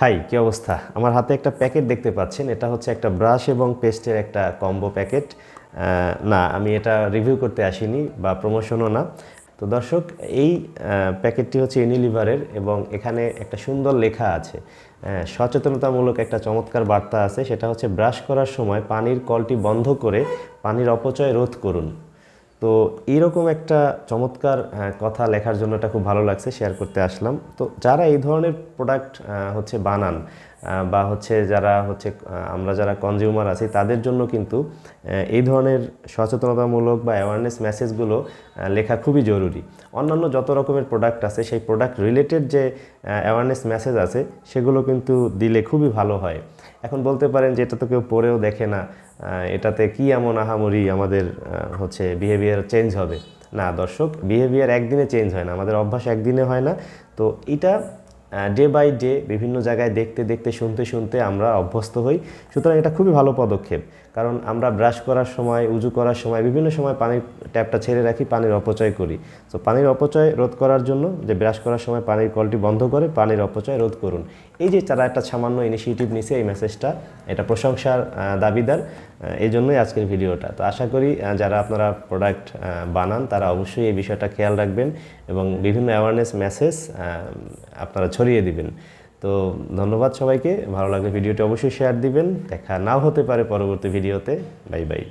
High, কি অবস্থা? আমার হাতে একটা প্যাকেট দেখতে পাচ্ছেন। এটা হচ্ছে একটা ব্রাশ এবং পেস্টের একটা কম্বো প্যাকেট। না, আমি এটা রিভিউ করতে আসিনি বা প্রমোশনও না। তো দর্শক, এই প্যাকেটটি হচ্ছে ইউনিলিভারের এবং এখানে একটা সুন্দর লেখা আছে। সচেতনতামূলক একটা চমৎকার বার্তা আছে। সেটা হচ্ছে, ব্রাশ করার সময় পানির কলটি বন্ধ করে পানির অপচয় রোধ করুন। তো এইরকম একটা চমৎকার কথা লেখার জন্য এটা খুব ভালো লাগছে শেয়ার করতে আসলাম। তো যারা এই ধরনের প্রোডাক্ট হচ্ছে বানান বা হচ্ছে যারা হচ্ছে আমরা যারা কনজিউমার আছি, তাদের জন্য কিন্তু এই ধরনের সচেতনতামূলক বা অ্যাওয়ারনেস মেসেজগুলো লেখা খুবই জরুরি। অন্যান্য যত রকমের প্রোডাক্ট আছে, সেই প্রোডাক্ট রিলেটেড যে অ্যাওয়ারনেস মেসেজ আছে, সেগুলো কিন্তু দিলে খুবই ভালো হয়। এখন বলতে পারেন যে এটা তো কেউ পড়েও দেখে না এটাতে কি এমন আহামরি আমাদের হচ্ছে বিহেভিয়ার চেঞ্জ হবে? না দর্শক বিহেভিয়ার একদিনে চেঞ্জ হয় না, আমাদের অভ্যাস একদিনে হয় না। তো এটা ডে বাই ডে বিভিন্ন জায়গায় দেখতে দেখতে, শুনতে শুনতে আমরা অভ্যস্ত হই। সুতরাং এটা খুবই ভালো পদক্ষেপ। কারণ আমরা ব্রাশ করার সময়, উজু করার সময়, বিভিন্ন সময় পানির ট্যাপটা ছেড়ে রাখি, পানির অপচয় করি। তো পানির অপচয় রোধ করার জন্য যে ব্রাশ করার সময় পানির কলটি বন্ধ করে পানির অপচয় রোধ করুন। এই যে তারা একটা সামান্য ইনিশিয়েটিভ নিছে এই মেসেজটা এটা প্রশংসার দাবিদার এই জন্যই আজকের ভিডিওটা। তো আশা করি যারা আপনারা প্রোডাক্ট বানান, তারা অবশ্যই এই বিষয়টা খেয়াল রাখবেন এবং বিভিন্ন অ্যাওয়ারনেস মেসেজ আপনারা ছড়িয়ে দিবেন। তো ধন্যবাদ সবাইকে। ভালো লাগলে ভিডিওটি অবশ্যই শেয়ার দিবেন। দেখা নাও হতে পারে পরবর্তী ভিডিওতে। Bye bye